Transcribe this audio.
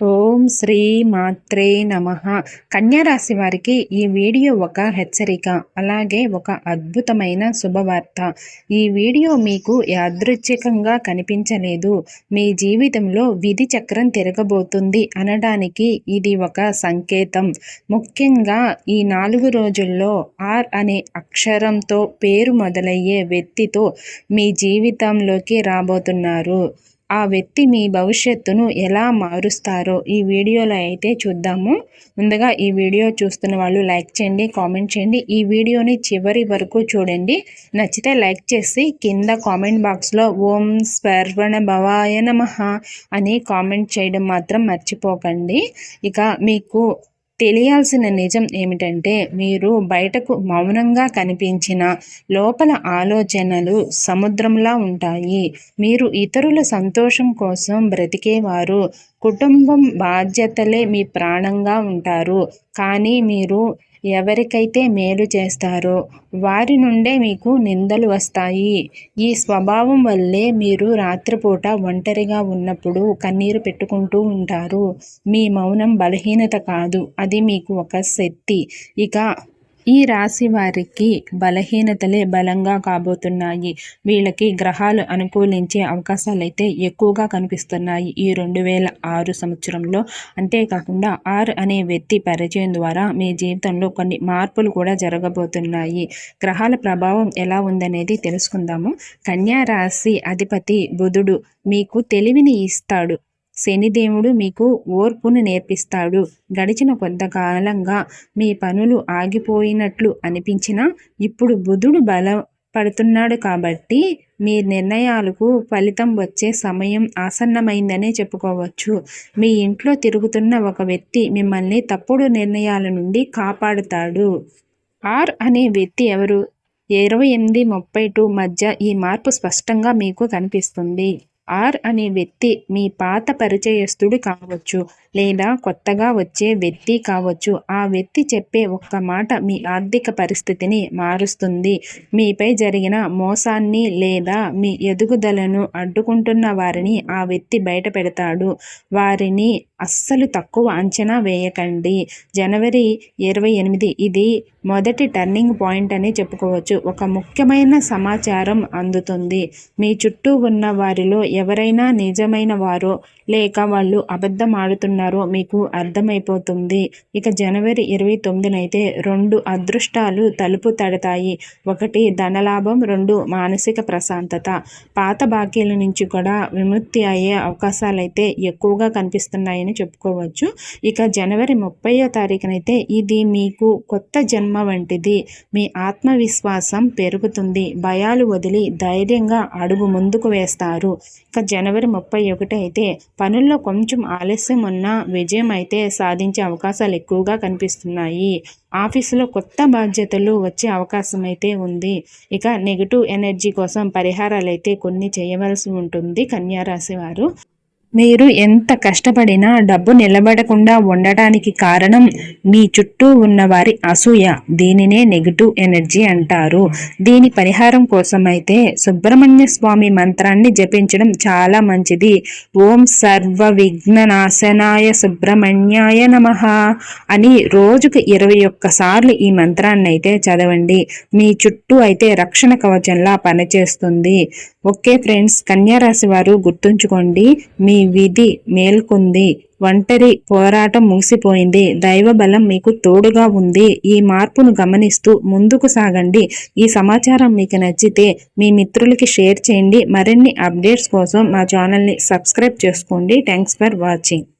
ఓం శ్రీ మాత్రే నమ. రాశి వారికి ఈ వీడియో ఒక హెచ్చరిక అలాగే ఒక అద్భుతమైన శుభవార్త. ఈ వీడియో మీకు యాదృచ్ఛికంగా కనిపించలేదు. మీ జీవితంలో విధి చక్రం తిరగబోతుంది అనడానికి ఇది ఒక సంకేతం. ముఖ్యంగా ఈ నాలుగు రోజుల్లో ఆర్ అనే అక్షరంతో పేరు మొదలయ్యే వ్యక్తితో మీ జీవితంలోకి రాబోతున్నారు. ఆ వ్యక్తి మీ భవిష్యత్తును ఎలా మారుస్తారో ఈ వీడియోలో అయితే చూద్దాము. ముందుగా ఈ వీడియో చూస్తున్న వాళ్ళు లైక్ చేయండి కామెంట్ చేయండి. ఈ వీడియోని చివరి వరకు చూడండి. నచ్చితే లైక్ చేసి కింద కామెంట్ బాక్స్లో ఓం స్వర్వణ భవాయ నమ అని కామెంట్ చేయడం మాత్రం మర్చిపోకండి. ఇక మీకు తెలియాల్సిన నిజం ఏమిటంటే మీరు బయటకు మౌనంగా కనిపించిన లోపల ఆలోచనలు సముద్రంలా ఉంటాయి. మీరు ఇతరుల సంతోషం కోసం బ్రతికేవారు. కుటుంబం బాధ్యతలే మీ ప్రాణంగా ఉంటారు. కానీ మీరు ఎవరికైతే మేలు చేస్తారో వారి నుండే మీకు నిందలు వస్తాయి. ఈ స్వభావం వల్లే మీరు రాత్రిపూట ఒంటరిగా ఉన్నప్పుడు కన్నీరు పెట్టుకుంటూ ఉంటారు. మీ మౌనం బలహీనత కాదు. అది మీకు ఒక శక్తి. ఇక ఈ రాశి వారికి బలహీనతలే బలంగా కాబోతున్నాయి. వీళ్ళకి గ్రహాలు అనుకూలించే అవకాశాలు అయితే ఎక్కువగా కనిపిస్తున్నాయి. ఈ రెండు వేల ఆరు సంవత్సరంలో అంతేకాకుండా ఆరు అనే వ్యక్తి పరిచయం ద్వారా మీ జీవితంలో కొన్ని మార్పులు కూడా జరగబోతున్నాయి. గ్రహాల ప్రభావం ఎలా ఉందనేది తెలుసుకుందాము. కన్యా రాశి అధిపతి బుధుడు మీకు తెలివిని ఇస్తాడు. శనిదేవుడు మీకు ఓర్పును నేర్పిస్తాడు. గడిచిన కొంతకాలంగా మీ పనులు ఆగిపోయినట్లు అనిపించినా ఇప్పుడు బుధుడు బలపడుతున్నాడు కాబట్టి మీ నిర్ణయాలకు ఫలితం వచ్చే సమయం ఆసన్నమైందనే చెప్పుకోవచ్చు. మీ ఇంట్లో తిరుగుతున్న ఒక వ్యక్తి మిమ్మల్ని తప్పుడు నిర్ణయాల నుండి కాపాడుతాడు. ఆర్ అనే వ్యక్తి ఎవరు? ఇరవై ఎనిమిది ముప్పై టూ మధ్య ఈ మార్పు స్పష్టంగా మీకు కనిపిస్తుంది. ఆర్ అనే వ్యక్తి మీ పాత పరిచయస్తుడు కావచ్చు లేదా కొత్తగా వచ్చే వ్యక్తి కావచ్చు. ఆ వ్యక్తి చెప్పే ఒక్క మాట మీ ఆర్థిక పరిస్థితిని మారుస్తుంది. మీపై జరిగిన మోసాన్ని లేదా మీ ఎదుగుదలను అడ్డుకుంటున్న వారిని ఆ వ్యక్తి బయట పెడతాడు వారిని అస్సలు తక్కువ అంచనా వేయకండి. జనవరి ఇరవై ఎనిమిది ఇది మొదటి టర్నింగ్ పాయింట్ అని చెప్పుకోవచ్చు. ఒక ముఖ్యమైన సమాచారం అందుతుంది. మీ చుట్టూ ఉన్న వారిలో ఎవరైనా నిజమైన వారో లేక వాళ్ళు అబద్ధం ఆడుతున్నారో మీకు అర్థమైపోతుంది. ఇక జనవరి ఇరవై తొమ్మిదినైతే రెండు అదృష్టాలు తలుపు తడతాయి. ఒకటి ధనలాభం. రెండు మానసిక ప్రశాంతత. పాత బాకీల నుంచి కూడా విముక్తి అయ్యే అవకాశాలైతే ఎక్కువగా కనిపిస్తున్నాయని చెప్పుకోవచ్చు. ఇక జనవరి ముప్పయో తారీఖునైతే ఇది మీకు కొత్త జన్మ వంటిది. మీ ఆత్మవిశ్వాసం పెరుగుతుంది. భయాలు వదిలి ధైర్యంగా అడుగు ముందుకు వేస్తారు. ఇక జనవరి ముప్పై ఒకటి అయితే పనుల్లో కొంచెం ఆలస్యం ఉన్న విజయం అయితే సాధించే అవకాశాలు ఎక్కువగా కనిపిస్తున్నాయి. ఆఫీసులో కొత్త బాధ్యతలు వచ్చే అవకాశం అయితే ఉంది. ఇక నెగిటివ్ ఎనర్జీ కోసం పరిహారాలు అయితే కొన్ని చేయవలసి ఉంటుంది కన్యారాశి వారు. మీరు ఎంత కష్టపడినా డబ్బు నిలబడకుండా ఉండటానికి కారణం మీ చుట్టూ ఉన్నవారి అసూయ. దీనినే నెగిటివ్ ఎనర్జీ అంటారు. దీని పరిహారం కోసం అయితే సుబ్రహ్మణ్య స్వామి మంత్రాన్ని జపించడం చాలా మంచిది. ఓం సర్వ విఘ్ననాశనాయ సుబ్రహ్మణ్యాయ నమ అని రోజుకు ఇరవై ఒక్కసార్లు ఈ మంత్రాన్ని అయితే చదవండి. మీ చుట్టూ అయితే రక్షణ కవచంలా పనిచేస్తుంది. ఓకే ఫ్రెండ్స్ కన్యారాశి వారు గుర్తుంచుకోండి. మీ విధి మేల్కొంది. ఒంటరి పోరాటం ముగిసిపోయింది. దైవ బలం మీకు తోడుగా ఉంది. ఈ మార్పును గమనిస్తూ ముందుకు సాగండి. ఈ సమాచారం మీకు నచ్చితే మీ మిత్రులకి షేర్ చేయండి. మరిన్ని అప్డేట్స్ కోసం మా ఛానల్ని సబ్స్క్రైబ్ చేసుకోండి. Thanks for watching.